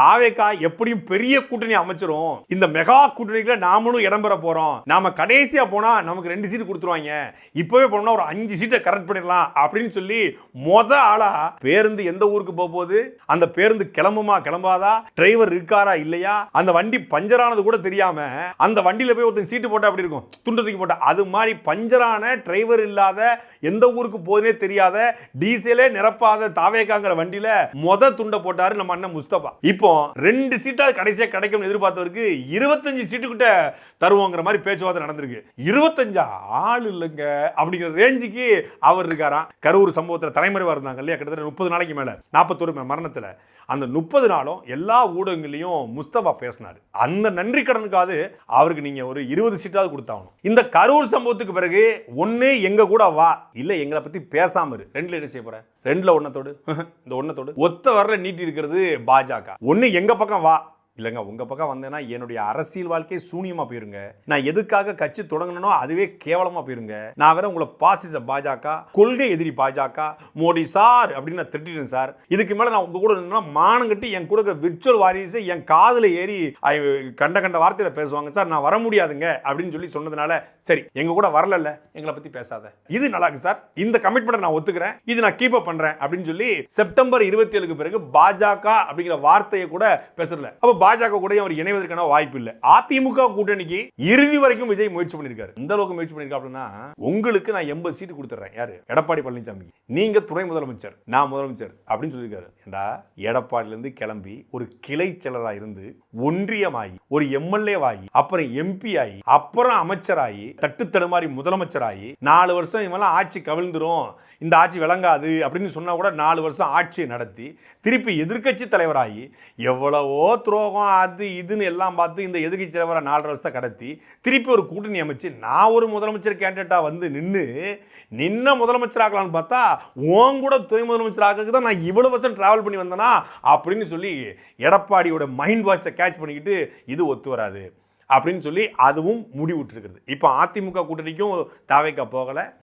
தாவேக்கா எப்படியும் பெரிய கூட்டணி அமைச்சிரும். இந்த மெகா கூட்டணிக்குள்ள நாமளும் இடம் பெற போறோம். நாம கடைசியா போனா நமக்கு ரெண்டு சீட்டு கொடுத்துருவாங்க. இப்பவே போனோம்னா ஒரு அஞ்சு சீட்டை கரெக்ட் பண்ணிடலாம் அப்படின்னு சொல்லி மொத ஆளா பேருந்து எந்த ஊருக்கு போக போகுது? அந்த பேருந்து கிளம்புமா கிளம்பாதா? டிரைவர் இருக்காரா இல்லையா? அந்த வண்டி பஞ்சரானது கூட தெரியாம அந்த வண்டியில போய் ஒருத்தன் சீட்டு போட்டா அப்படி இருக்கும்? துண்டு தூக்கி போட்டா. அது மாதிரி பஞ்சரான டிரைவர் இல்லாத எந்த ஊருக்கு போதுனே தெரியாத டீசலே நிரப்பாத தாவேக்காங்கிற வண்டியில மொத துண்டை போட்டாரு நம்ம அண்ணன் முஸ்தபா. இப்போ ரெண்டு சீட்டால் கடைசியாக கிடைக்கும்னு எதிர்பார்த்தவருக்கு இருபத்தஞ்சு சீட்டுக்கிட்ட தருவோங்கிற மாதிரி பேச்சுவார்த்தை நடந்திருக்கு. இருபத்தஞ்சா? ஆள் இல்லைங்க. அப்படிங்கிற ரேஞ்சுக்கு அவர் இருக்காராம். கரூர் சம்பவத்தில் தலைமறைவா இருந்தாங்க இல்லையா? கிட்டத்தட்ட முப்பது நாளைக்கு மேலே. நாற்பத்தொரு மரணத்தில். அந்த முப்பது நாளும் எல்லா ஊடகங்களையும் முஸ்தபா பேசினார். அந்த நன்றி கடனுக்காவது அவருக்கு நீங்கள் ஒரு இருபது சீட்டாவது கொடுத்தாகணும். இந்த கரூர் சம்பவத்துக்கு பிறகு ஒன்று எங்கள் கூட வா. இல்லை எங்களை பற்றி பேசாமல் இரு. ரெண்டில் என்ன செய்ய போகிறேன் ரெண்டில் ஒன்னத்தோடு இந்த ஒன்னத்தோடு ஒத்த வரல நீட்டி இருக்கிறது பாஜக. ஒன்று எங்கள் பக்கம் வா. இல்லைங்க உங்கள் பக்கம் வந்தேன்னா என்னுடைய அரசியல் வாழ்க்கை சூனியமாக போயிருங்க. நான் எதுக்காக கட்சி தொடங்கணும் அதுவே கேவலமாக போயிருங்க. நான் வேற உங்களை பாசிச பாஜக கொள்கை எதிரி பாஜக மோடி சார் அப்படின்னு நான் திட்டிட்டேன் சார். இதுக்கு மேலே நான் உங்கள் கூட நின்னா மானம் கட்டி என் கூட விர்ச்சுவல் வாரிசு என் காதில் ஏறி கண்ட கண்ட வார்த்தையில் பேசுவாங்க. சார் நான் வர முடியாதுங்க அப்படின்னு சொல்லி சொன்னதுனால சரி எங்க கூட வரலல்ல எங்களை பத்தி பேசாத. இது நல்லா இருக்கு சார். இந்த கமிட்மெண்ட் நான் ஒத்துக்கிறேன். இது நான் கீப் அப் பண்றேன் அப்படின்னு சொல்லி செப்டம்பர் இருபத்தி ஏழுக்கு பிறகு பாஜக அப்படிங்கிற வார்த்தையை கூட பேசல. அப்ப பாஜக கூட அவர் இணைவதற்கான வாய்ப்பு இல்லை. அதிமுக கூட்டணிக்கு இறுதி வரைக்கும் விஜய் முயற்சி பண்ணிருக்காரு. இந்த அளவுக்கு முயற்சி பண்ணிருக்கா உங்களுக்கு நான் எண்பது சீட்டு கொடுத்துறேன். யாரு? எடப்பாடி பழனிசாமி நீங்க துணை முதலமைச்சர் நான் முதலமைச்சர் அப்படின்னு சொல்லியிருக்காரு. ஏண்டா? எடப்பாடியிலிருந்து கிளம்பி ஒரு கிளை செலரா இருந்து ஒன்றியமாகி ஒரு எம்எல்ஏ ஆகி அப்புறம் எம்பி ஆகி அப்புறம் அமைச்சராகி தட்டு தடுமாறி முதலமைச்சராகி நாலு வருஷம் இவெல்லாம் ஆட்சி கவிழ்ந்துரும் இந்த ஆட்சி விளங்காது அப்படின்னு சொன்னா கூட நாலு வருஷம் ஆட்சியை நடத்தி திருப்பி எதிர்க்கட்சி தலைவராகி எவ்வளவோ துரோகம் அது இதுன்னு எல்லாம் பார்த்து இந்த எதிர்கட்சி தலைவரை நாலு வருஷத்தை கடத்தி திருப்பி ஒரு கூட்டணி அமைச்சு நான் ஒரு முதலமைச்சர் கேண்டிடேட்டாக வந்து நின்று நின்ன முதலமைச்சர் ஆக்கலாம்னு பார்த்தா உன் கூட துணை முதலமைச்சர் ஆக்கிறதுக்கு தான் நான் இவ்வளோ வருஷம் ட்ராவல் பண்ணி வந்தேனா அப்படின்னு சொல்லி எடப்பாடியோட மைண்ட் வாஷை கேட்ச் பண்ணிக்கிட்டு இது ஒத்து வராது. அப்படின்னு சொல்லி அதுவும் முடிவுட்டு இப்போ அதிமுக கூட்டணிக்கும் தாவைக்கா போகலை.